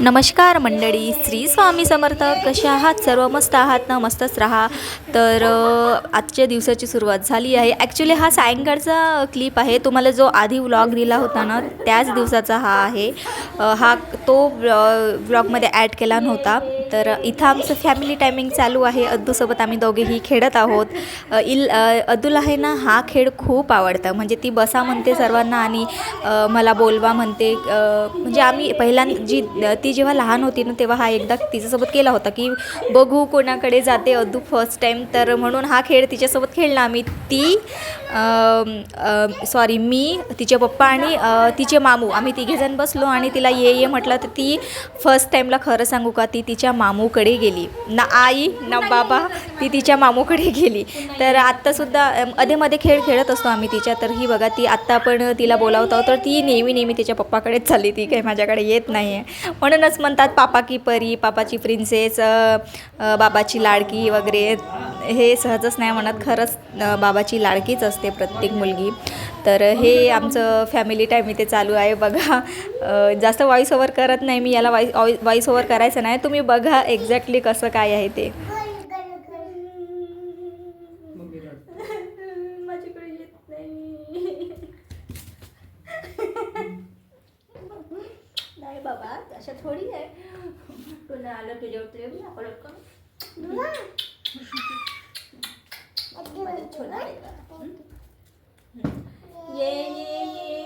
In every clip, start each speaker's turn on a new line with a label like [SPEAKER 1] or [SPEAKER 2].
[SPEAKER 1] नमस्कार मंडळी श्री स्वामी समर्थ. कसे आहात? सर्व मस्त आहात? ना मस्तच राहा. तर आजच्या दिवसाची सुरुवात झाली आहे. ॲक्च्युली हा सायंकाळचा क्लिप आहे. तुम्हाला जो आधी व्लॉग दिला होता ना त्याच दिवसाचा हा आहे. हा तो व्लॉगमध्ये ॲड केला नव्हता. तर इथं आमचं फॅमिली टायमिंग चालू आहे. अद्दूसोबत आम्ही दोघेही खेळत आहोत. इल अद्दूला आहे ना हा खेळ खूप आवडतं. म्हणजे ती बसा म्हणते सर्वांना आणि मला बोलवा म्हणते. म्हणजे आम्ही पहिल्यांदा जी ती जेव्हा लहान होती ना तेव्हा हा एकदा तिच्यासोबत केला होता की बघू कोणाकडे जाते अद्दू फर्स्ट टाईम तर म्हणून हा खेळ तिच्यासोबत खेळला आम्ही. ती सॉरी मी तिचे पप्पा आणि तिचे मामू. आम्ही तिघेजण बसलो आणि तिला ये ये म्हटलं तर ती फर्स्ट टाईमला खरं सांगू का ती तिच्या मामूकडे गेली. ना आई ना बाबा ती तिच्या मामूकडे गेली. तर आत्तासुद्धा अधेमध्ये खेळ खेळत असतो आम्ही तिच्या तर ही बघा ती आत्ता पण तिला बोलावतो तर ती नेहमी नेहमी तिच्या पप्पाकडेच चालली. ती काही माझ्याकडे येत नाही आहे म्हणूनच म्हणतात पापा की परी पापाची प्रिन्सेस बाबाची लाडकी वगैरे. हे सहजच नाही म्हणत खरंच बाबाची लाडकीच असते प्रत्येक मुलगी. तर हे आमचं फॅमिली टाईम इथे चालू आहे. बघा जास्त व्हॉईस ओव्हर करत नाही मी याला व्हॉईस व्हॉईस ओव्हर करायचं नाही. तुम्ही बघा एक्झॅक्टली कसं काय आहे ते. नाही बाबा अशा थोडी आहे. तुला आलं तुझ्यावर तुझ्या 많이 졸다리다. 예예예.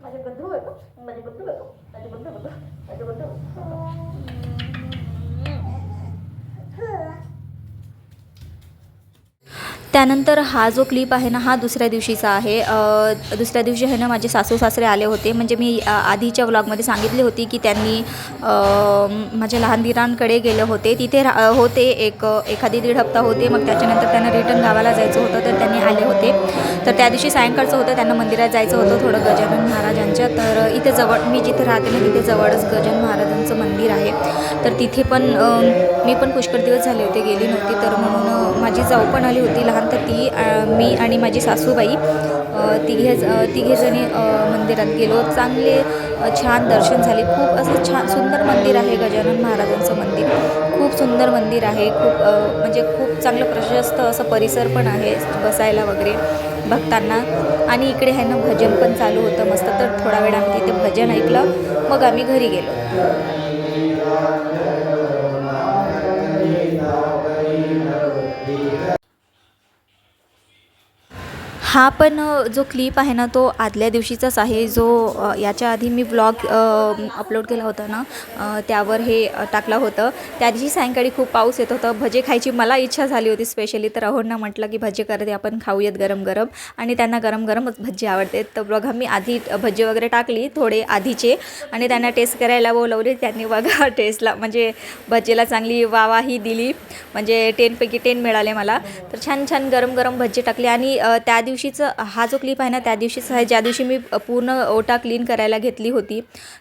[SPEAKER 1] 맞아 건드려 맞아 건드려 맞아 건드려 맞아 건드려 त्यानंतर हा जो क्लिप आहे ना हा दुसऱ्या दिवशीचा आहे. दुसऱ्या दिवशी आहे ना माझे सासू सासरे आले होते. म्हणजे मी आधीच्या व्लॉगमध्ये सांगितली होती की त्यांनी माझ्या लहान दिरांकडे गेले होते. तिथे रा होते एक एखादी दीड हप्ता होते. मग त्याच्यानंतर त्यांना रिटर्न गावाला जायचं होतं तर त्यांनी आले होते. तर त्या दिवशी सायंकाळचं होतं त्यांना मंदिरात जायचं होतं थोडं गजानन महाराजांच्या. तर इथे जवळ मी जिथे राहते ना तिथे जवळच गजानन महाराजांचं मंदिर आहे. तर तिथे पण मी पण पुष्कळ दिवस झाले होते गेली नव्हती. तर म्हणून माझी जाऊ पण आली होती लहान तर ती मी आणि माझी सासूबाई तिघे तिघेजणी मंदिरात गेलो. चांगले छान दर्शन झाले. खूप असं छान सुंदर मंदिर आहे गजानन महाराजांचं मंदिर. खूप सुंदर मंदिर आहे. खूप म्हणजे खूप चांगलं प्रशस्त असं परिसर पण आहे बसायला वगैरे भक्तांना आणि इकडे ह्यांना भजन पण चालू होतं मस्त. तर थोडा वेळ आम्ही तिथे भजन ऐकलं. मग आम्ही घरी गेलो. हा पण जो क्लिप आहे ना तो आदल्या दिवशीचाच आहे. जो याच्या आधी मी व्लॉग अपलोड केला होता ना त्यावर हे टाकलं होतं. त्या दिवशी सायंकाळी खूप पाऊस येत होता. भजे खायची मला इच्छा झाली होती स्पेशली तर अहोंना म्हटलं की भजे करते आपण खाऊयात गरम गरम आणि त्यांना गरम गरमच भजी आवडते. तर बघा मी आधी भजी वगैरे टाकली थोडे आधीचे. आणि त्यांना टेस्ट करायला बोलवले. त्यांनी बघा टेस्टला म्हणजे भजेला चांगली वावाही दिली. म्हणजे टेनपैकी टेन मिळाले मला. तर छान छान गरम गरम भजी टाकली. आणि त्या दिवशी दिवशीचं हा जो क्लिप आहे ना त्या दिवशीचा आहे. ज्या दिवशी मी पूर्ण ओटा क्लीन करायला घेतली होती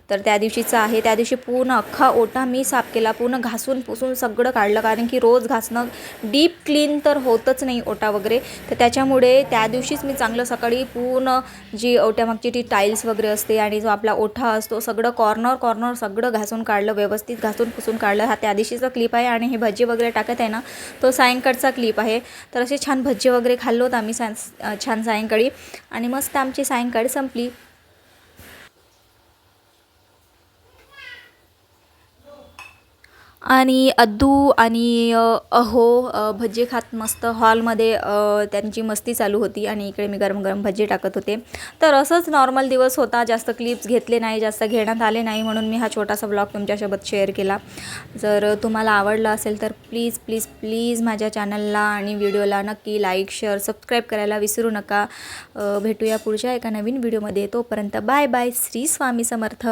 [SPEAKER 1] तर त्या दिवशीचा आहे. त्या दिवशी पूर्ण अख्खा ओटा मी साफ केला पूर्ण घासून पुसून सगळं काढलं कारण की रोज घासणं डीप क्लीन तर होतच नाही ओटा वगैरे. तर त्याच्यामुळे त्या दिवशीच मी चांगलं सकाळी पूर्ण जी ओट्यामागची ती टाईल्स वगैरे असते आणि जो आपला ओठा असतो सगळं कॉर्नर कॉर्नर सगळं घासून काढलं व्यवस्थित घासून पुसून काढलं. हा त्या दिवशीचा क्लिप आहे आणि हे भजी वगैरे टाकत आहे ना तो सायंकाळचा क्लिप आहे. तर असे छान भजी वगैरे खाल्लो होतं आम्ही सा छान सायंकाळी. आणि मस्त आमची सायंकाळी संपली. आणि अद्दू आणि अहो अ, भजी खात मस्त हॉलमध्ये त्यांची मस्ती चालू होती आणि इकडे मी गरम गरम भजी टाकत होते. तर असंच नॉर्मल दिवस होता. जास्त क्लिप्स घेतले नाही जास्त घेण्यात आले नाही म्हणून मी हा छोटासा ब्लॉग तुमच्यासोबत शेअर केला. जर तुम्हाला आवडला असेल तर प्लीज प्लीज प्लीज माझ्या चॅनलला आणि व्हिडिओला नक्की लाईक शेअर सबस्क्राईब करायला विसरू नका. भेटूया पुढच्या एका नवीन व्हिडिओमध्ये तोपर्यंत बाय बाय श्री स्वामी समर्थ.